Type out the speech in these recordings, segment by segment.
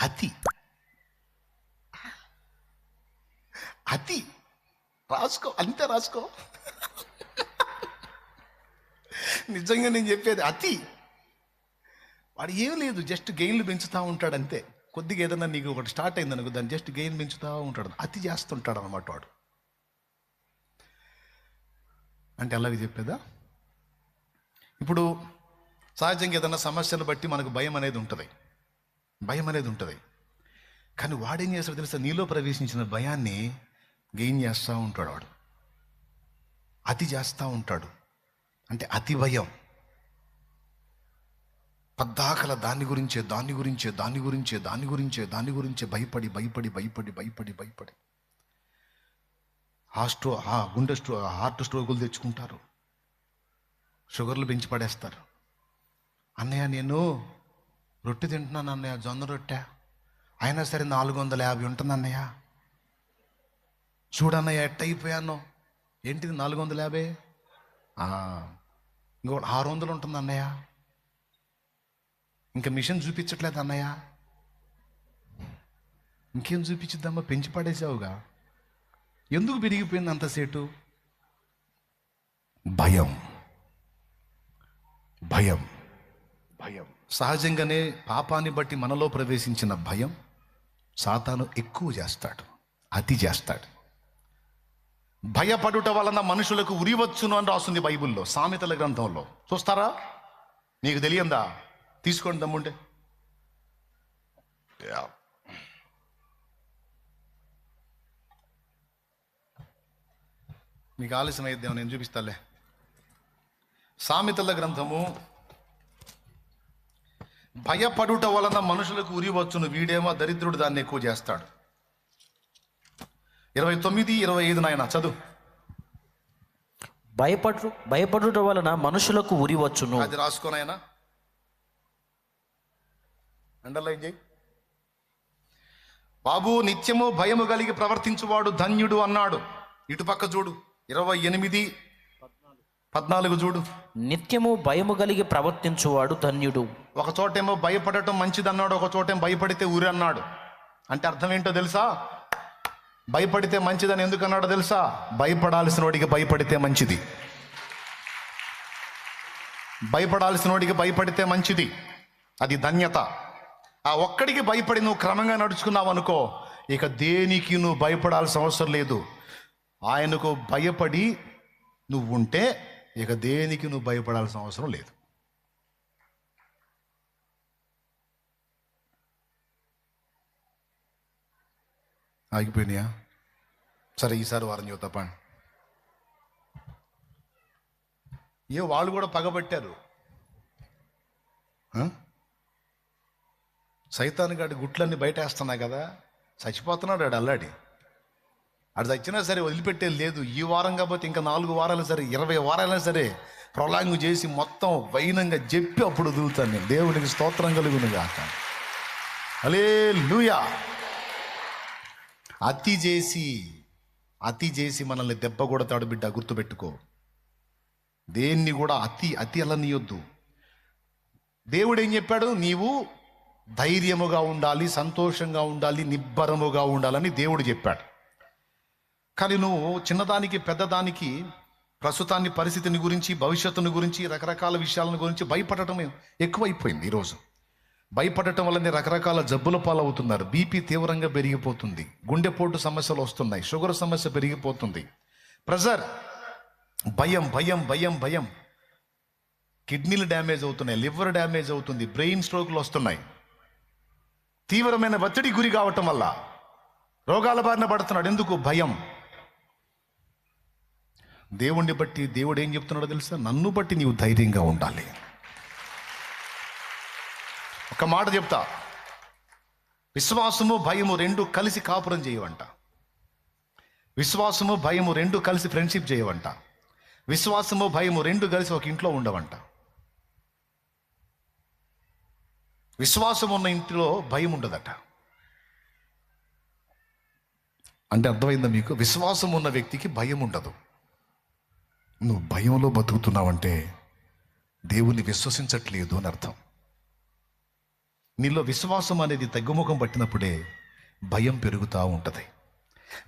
అతి అతి రాసుకో అంతే రాసుకో నిజంగా నేను చెప్పేది అతి. వాడు ఏం లేదు జస్ట్ గెయిన్లు పెంచుతూ ఉంటాడు అంతే. కొద్దిగా ఏదైనా నీకు ఒకటి స్టార్ట్ అయింది అనుకో దాన్ని జస్ట్ గెయిన్ పెంచుతూ ఉంటాడు. అతి చేస్తుంటాడు అనమాట వాడు. అంటే అలాగే చెప్పేదా? ఇప్పుడు సహజంగా ఏదైనా సమస్యలు బట్టి మనకు భయం అనేది ఉంటుంది. భయం అనేది ఉంటుంది కానీ వాడేం చేస్తాడు తెలుసా? నీలో ప్రవేశించిన భయాన్ని గెయిన్ చేస్తూ ఉంటాడు వాడు. అతి చేస్తూ ఉంటాడు. అంటే అతి భయం. పద్దాకల దాని గురించే దాని గురించే దాని గురించే దాని గురించే దాని గురించే భయపడి భయపడి భయపడి భయపడి భయపడి. ఆ స్ట్రో ఆ గుండె స్ట్రో హార్ట్ స్ట్రోకులు తెచ్చుకుంటారు. షుగర్లు పెంచి పడేస్తారు. అన్నయ్య నేను రొట్టె తింటున్నాను అన్నయ్య జొన్న రొట్టె. అయినా సరే నాలుగు వందల యాభై ఉంటుంది అన్నయ్య. చూడన్నయ్య ఎట్ట అయిపోయాను ఏంటిది నాలుగు వందల యాభై ఇంకో ఆరు వందలు ఉంటుంది అన్నయ్య. ఇంకా మిషన్ చూపించట్లేదు అన్నయ్య. ఇంకేం చూపించిద్దామా పెంచి పడేసావుగా. ఎందుకు పెరిగిపోయింది అంతసేటు? భయం. భయం. భయం. సహజంగానే పాపాన్ని బట్టి మనలో ప్రవేశించిన భయం సాతాను ఎక్కువ చేస్తాడు అతి చేస్తాడు. భయపడుట వలన మనుషులకు ఉరివచ్చును అని రాస్తుంది బైబిల్లో సామెతల గ్రంథంలో. చూస్తారా? నీకు తెలియందా? తీసుకోండి దమ్ముండే మీకు ఆలస్యం అయిద్దాం నేను చూపిస్తాలే. సామెతల గ్రంథము భయపడుట వలన మనుషులకు ఉరివచ్చును వీడేమో దరిద్రుడు దాన్ని ఎక్కువ చేస్తాడు. ఇరవై తొమ్మిది ఇరవై ఐదు నాయన చదువు. భయపడు భయపడుట వలన మనుషులకు ఉరి వచ్చును. అది రాసుకోనాయన అండర్లైన్ చేయి. బాబు నిత్యము భయము కలిగి ప్రవర్తించువాడు ధన్యుడు అన్నాడు. ఇటుపక్క చూడు. ఇరవై ఎనిమిది పద్నాలుగు చూడు. నిత్యము భయము కలిగి ప్రవర్తించువాడు ధన్యుడు. ఒక చోటేమో భయపడటం మంచిది అన్నాడు ఒక చోటేమో భయపడితే ఊరి అన్నాడు. అంటే అర్థం ఏంటో తెలుసా? భయపడితే మంచిదని ఎందుకు అన్నాడో తెలుసా? భయపడాల్సిన వాడికి భయపడితే మంచిది. భయపడాల్సిన వాడికి భయపడితే మంచిది. అది ధన్యత. ఆ ఒక్కడికి భయపడి నువ్వు క్రమంగా నడుచుకున్నావు అనుకో ఇక దేనికి నువ్వు భయపడాల్సిన అవసరం లేదు. ఆయనకు భయపడి నువ్వు ఉంటే ఇక దేనికి నువ్వు భయపడాల్సిన అవసరం లేదు. ఆగిపోయినాయా? సరే ఈసారి వారం చూద్దాం పండి. ఏ వాళ్ళు కూడా పగబట్టారు ఆ? సైతాన్ గాడి గుట్లన్నీ బయట వేస్తున్నాయి కదా. చచ్చిపోతున్నాడు ఆడు అల్లాడి. అది చచ్చినా సరే వదిలిపెట్టేది లేదు. ఈ వారం కాకపోతే ఇంకా నాలుగు వారాలు సరే ఇరవై వారాలైనా సరే ప్రొలాంగ్ చేసి మొత్తం వైనంగా చెప్పి అప్పుడు వదులుతాను నేను. దేవునికి స్తోత్రం కలుగును గాక అలే లూయా అతి చేసి అతి చేసి మనల్ని దెబ్బ కొడతాడు బిడ్డ గుర్తుపెట్టుకో. దేన్ని కూడా అతి అతి అలనీయొద్దు. దేవుడు ఏం చెప్పాడు? నీవు ధైర్యముగా ఉండాలి సంతోషంగా ఉండాలి నిబ్బరముగా ఉండాలని దేవుడు చెప్పాడు. కానీ నువ్వు చిన్నదానికి పెద్దదానికి ప్రస్తుతాన్ని పరిస్థితిని గురించి భవిష్యత్తుని గురించి రకరకాల విషయాలను గురించి భయపడటం ఎక్కువైపోయింది ఈరోజు భయపడటం వల్లనే రకరకాల జబ్బుల పాలవుతున్నారు. బీపీ తీవ్రంగా పెరిగిపోతుంది. గుండెపోటు సమస్యలు వస్తున్నాయి. షుగర్ సమస్య పెరిగిపోతుంది. ప్రెజర్ భయం భయం భయం భయం. కిడ్నీలు డ్యామేజ్ అవుతున్నాయి. లివర్ డ్యామేజ్ అవుతుంది. బ్రెయిన్ స్ట్రోక్లు వస్తున్నాయి. తీవ్రమైన ఒత్తిడి గురి కావటం వల్ల రోగాల బారిన పడుతున్నాడు. ఎందుకు? భయం. దేవుణ్ణి బట్టి దేవుడు ఏం చెప్తున్నాడో తెలుసా? నన్ను బట్టి నీవు ధైర్యంగా ఉండాలి. ఒక మాట చెప్తా. విశ్వాసము భయము రెండు కలిసి కాపురం చేయవంట. విశ్వాసము భయము రెండు కలిసి ఫ్రెండ్షిప్ చేయవంట. విశ్వాసము భయము రెండు కలిసి ఒక ఇంట్లో ఉండవంట. విశ్వాసం ఉన్న ఇంటిలో భయం ఉండదట. అంటే అర్థమైందా మీకు? విశ్వాసం ఉన్న వ్యక్తికి భయం ఉండదు. నువ్వు భయంలో బతుకుతున్నావంటే దేవుణ్ణి విశ్వసించట్లేదు అని అర్థం. నీలో విశ్వాసం అనేది తగ్గుముఖం పట్టినప్పుడే భయం పెరుగుతూ ఉంటుంది.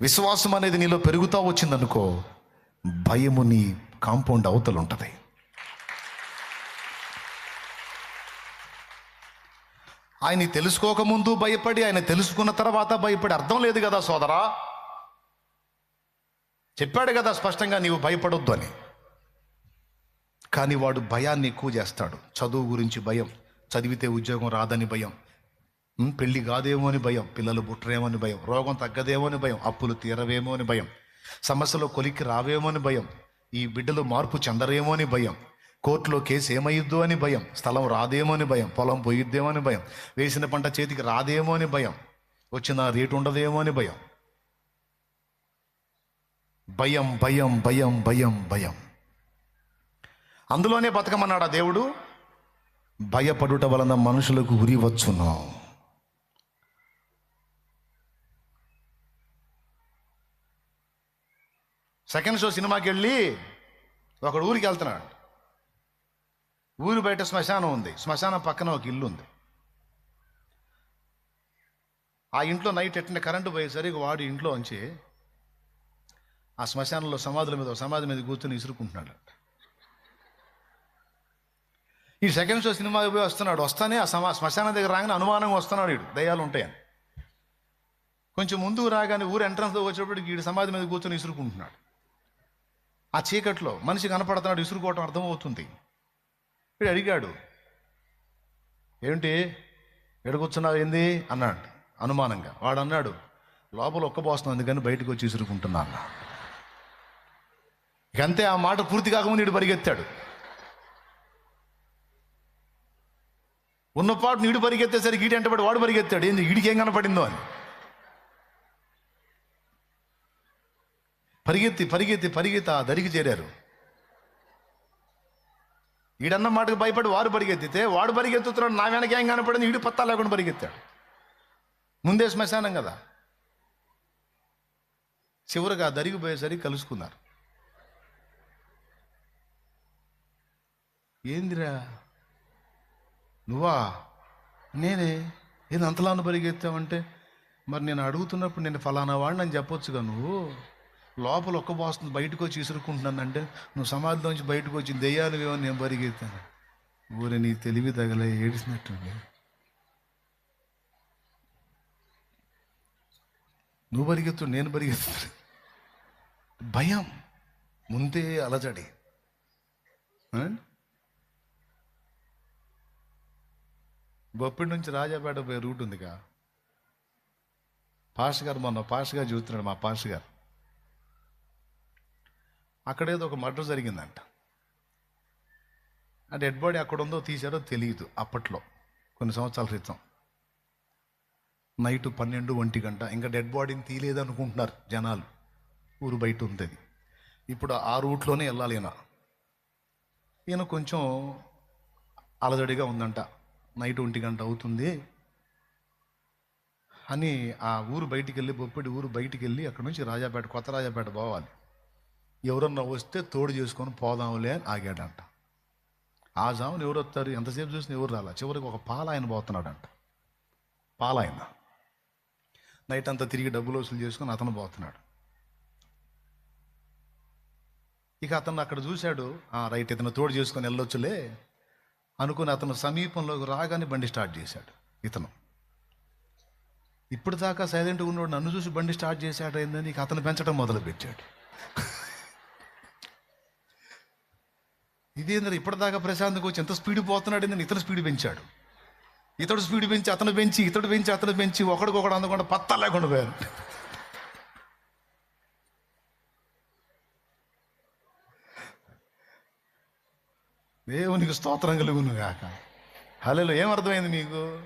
విశ్వాసం అనేది నీలో పెరుగుతూ వచ్చిందనుకో భయము నీ కాంపౌండ్ అవతలు ఉంటుంది. ఆయన తెలుసుకోకముందు భయపడి ఆయన తెలుసుకున్న తర్వాత భయపడి అర్థం లేదు కదా సోదరా. చెప్పాడు కదా స్పష్టంగా నీవు భయపడొద్దు అని కానీ వాడు భయాన్ని ఎక్కువ చేస్తాడు చదువు గురించి భయం చదివితే ఉద్యోగం రాదని భయం పెళ్ళి పెళ్ళి కాదేమో అని భయం పిల్లలు బుట్టరేమో అని భయం రోగం తగ్గదేమో అని భయం అప్పులు తీరవేమో అని భయం సమస్యలో కొలిక్కి రావేమో అని భయం ఈ బిడ్డలు మార్పు చెందరేమో అని భయం కోర్టులో కేసు ఏమయ్యిద్దో అని భయం స్థలం రాదేమో అని భయం పొలం పోయిద్దేమో అని భయం వేసిన పంట చేతికి రాదేమో అని భయం వచ్చిన రేటు ఉండదేమో అని భయం భయం భయం భయం భయం భయం. అందులోనే బతకమన్నాడా దేవుడు? భయపడుట వలన మనుషులకు ఉరి వచ్చును. సెకండ్ షో సినిమాకి వెళ్ళి ఒకడు ఊరికి వెళ్తున్నాడు. ఊరు బయట శ్మశానం ఉంది. శ్మశానం పక్కన ఒక ఇల్లు ఉంది. ఆ ఇంట్లో నైట్ ఎట్టిన కరెంటు పోయేసరికి వాడు ఇంట్లో ఉంచి ఆ శ్మశానంలో సమాధుల మీద సమాధి మీద కూర్చొని ఇసురుకుంటున్నాడు. ఈ సెకండ్ షో సినిమాకి పోయి వస్తున్నాడు. వస్తానే ఆ సమా శ్మశానం దగ్గర రాగానే అనుమానంగా వస్తున్నాడు వీడు. దయ్యాలు ఉంటాయని. కొంచెం ముందుకు రాగానే ఊరు ఎంట్రన్స్లో వచ్చేటప్పటికి వీడు సమాధి మీద కూర్చొని ఇసురుకుంటున్నాడు. ఆ చీకట్లో మనిషి కనపడుతున్నాడు ఇసురుకోవటం అర్థమవుతుంది. వీడు అడిగాడు ఏమిటి ఎడగొచ్చున్నావు ఏంది? అన్నాడు అనుమానంగా. వాడు అన్నాడు లోపల ఒక్కబోస్తుంది అందుకని బయటకు వచ్చి ఇసురుకుంటున్నా ఇక అంతే ఆ మాట పూర్తి కాకముందు వీడు పరిగెత్తాడు. ఉన్నపాటు నీడు పరిగెత్తేసరికి ఈడు ఎంటబడి వాడు పరిగెత్తాడు. ఏంది ఈడికి ఏం కనపడిందో అని. పరిగెత్తి పరిగెత్తి పరిగెత్తి ఆ దరికి చేరారు. ఈడన్న మాటకు భయపడి వారు పరిగెత్తితే వాడు పరిగెత్తుతున్నాడు నా వెనక ఏం కనపడింది ఈడు పత్తా లేకుండా పరిగెత్తాడు. ముందే శ్మశానం కదా. చివరికి ఆ కలుసుకున్నారు. ఏందిరా? నువ్వా? నేనే? ఏంది అంతలాను పరిగెత్తావంటే? మరి నేను అడుగుతున్నప్పుడు నేను ఫలానా వాడిని అని చెప్పొచ్చుగా నువ్వు? లోపల ఒక్క పోస్తుంది బయటకు వచ్చి ఇసురుకుంటున్నానంటే నువ్వు సమాధిలోంచి బయటకు వచ్చి దెయ్యాలు ఏమో నేను పరిగెత్తాను. ఊరే నీ తెలివి తగలే ఏడిసినట్టుంది. నువ్వు పరిగెత్తు నేను పరిగెత్తు భయం. ముందే అలజడి. బొప్పిడి నుంచి రాజాపేట పోయే రూట్ ఉందిగా. పాష గారు మొన్న పాష గారు చూస్తున్నాడు మా పాష గారు. అక్కడేదో ఒక మర్డర్ జరిగిందంట. ఆ డెడ్ బాడీ అక్కడ ఉందో తీశారో తెలియదు అప్పట్లో కొన్ని సంవత్సరాల క్రితం. నైట్ పన్నెండు ఒంటి గంట ఇంకా డెడ్ బాడీని తీయలేదు అనుకుంటున్నారు జనాలు. ఊరు బయట ఉంది అది. ఇప్పుడు ఆ రూట్లోనే వెళ్ళాలి ఈయన. ఈయన కొంచెం అలజడిగా ఉందంట. నైట్ ఒంటి గంట అవుతుంది. అని ఆ ఊరు బయటికి వెళ్ళి బొప్పిడి ఊరు బయటికి వెళ్ళి అక్కడ నుంచి రాజాపేట కొత్త రాజాపేట పోవాలి. ఎవరన్నా వస్తే తోడు చేసుకొని పోదాంలే అని ఆగాడంట. ఆ జామును ఎవరు వస్తారు? ఎంతసేపు చూసినా ఎవరు రాలా? చివరికి ఒక పాలాయన పోతున్నాడంట. పాలాయన. నైట్ అంతా తిరిగి డబ్బులు వసూలు చేసుకొని అతను పోతున్నాడు. ఇక అతను అక్కడ చూశాడు "ఆ, రైట్ ఇతను తోడు చేసుకొని వెళ్ళొచ్చులే. అనుకుని అతను సమీపంలోకి రాగానే బండి స్టార్ట్ చేశాడు ఇతను. ఇప్పుడు దాకా సైలెంట్గా ఉన్నాడు నన్ను చూసి బండి స్టార్ట్ చేశాడు ఏందని ఇక అతను పెంచడం మొదలు పెట్టాడు ఇదేంద్ర ఇప్పటిదాకా ప్రశాంత్కి వచ్చి ఎంత స్పీడ్ పోతున్నాడు నేను ఇతను స్పీడ్ పెంచాడు. ఇతడు స్పీడ్ పెంచి అతను పెంచి ఇతడు పెంచి అతను పెంచి ఒకడికొకడు అందకుండా పత్తా లేకుండా పోయారు దేవునికి స్తోత్రం కలుగును గాక హలో ఏం అర్థమైంది మీకు?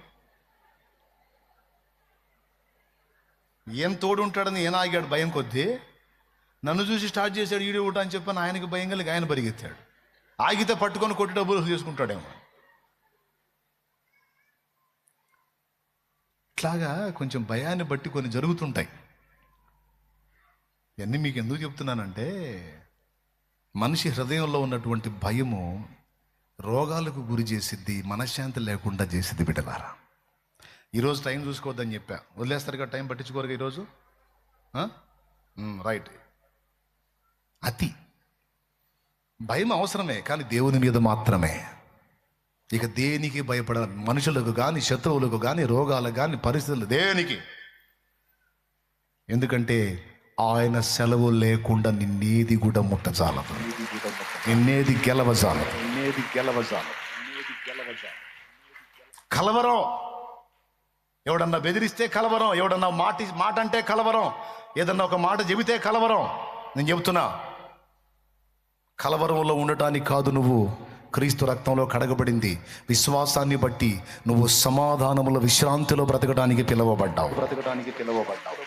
ఏం తోడు ఉంటాడని ఈయన ఆగాడు భయం కొద్దీ? నన్ను చూసి స్టార్ట్ చేశాడు ఈడు ఊట అని చెప్పని ఆయనకి భయం కలిగి ఆయన పరిగెత్తాడు. ఆగితే పట్టుకొని కొట్టి డబ్బులు చేసుకుంటాడేమో ఇట్లాగా కొంచెం భయాన్ని బట్టి కొన్ని జరుగుతుంటాయి. ఇవన్నీ మీకు ఎందుకు చెప్తున్నానంటే మనిషి హృదయంలో ఉన్నటువంటి భయము రోగాలకు గురి చేసిద్ది మనశ్శాంతి లేకుండా చేసిద్ది బిడ్డలారా. ఈరోజు టైం చూసుకోవద్దని చెప్పా. వదిలేస్తారు కదా టైం పట్టించుకోరు ఈరోజు రైట్ అతి. భయం అవసరమే కానీ దేవుని మీద మాత్రమే. ఇక దేనికి భయపడ మనుషులకు కానీ శత్రువులకు కానీ రోగాలకు కానీ పరిస్థితులు దేనికి? ఎందుకంటే ఆయన సెలవు లేకుండా నిన్నేది కూడా ముట్టజాలదు. నిన్నేది గెలవజాలదు. అనేది గెలవజాలం. కలవరం. ఎవడన్నా బెదిరిస్తే కలవరం ఎవడన్నా మాట మాట అంటే కలవరం ఏదన్నా ఒక మాట చెబితే కలవరం. నేను చెబుతున్నా కలవరంలో ఉండటానికి కాదు నువ్వు క్రీస్తు రక్తంలో కడగబడింది. విశ్వాసాన్ని బట్టి నువ్వు సమాధానముల విశ్రాంతిలో బ్రతకడానికి పిలువబడ్డావు. బ్రతకడానికి పిలువబడ్డావు.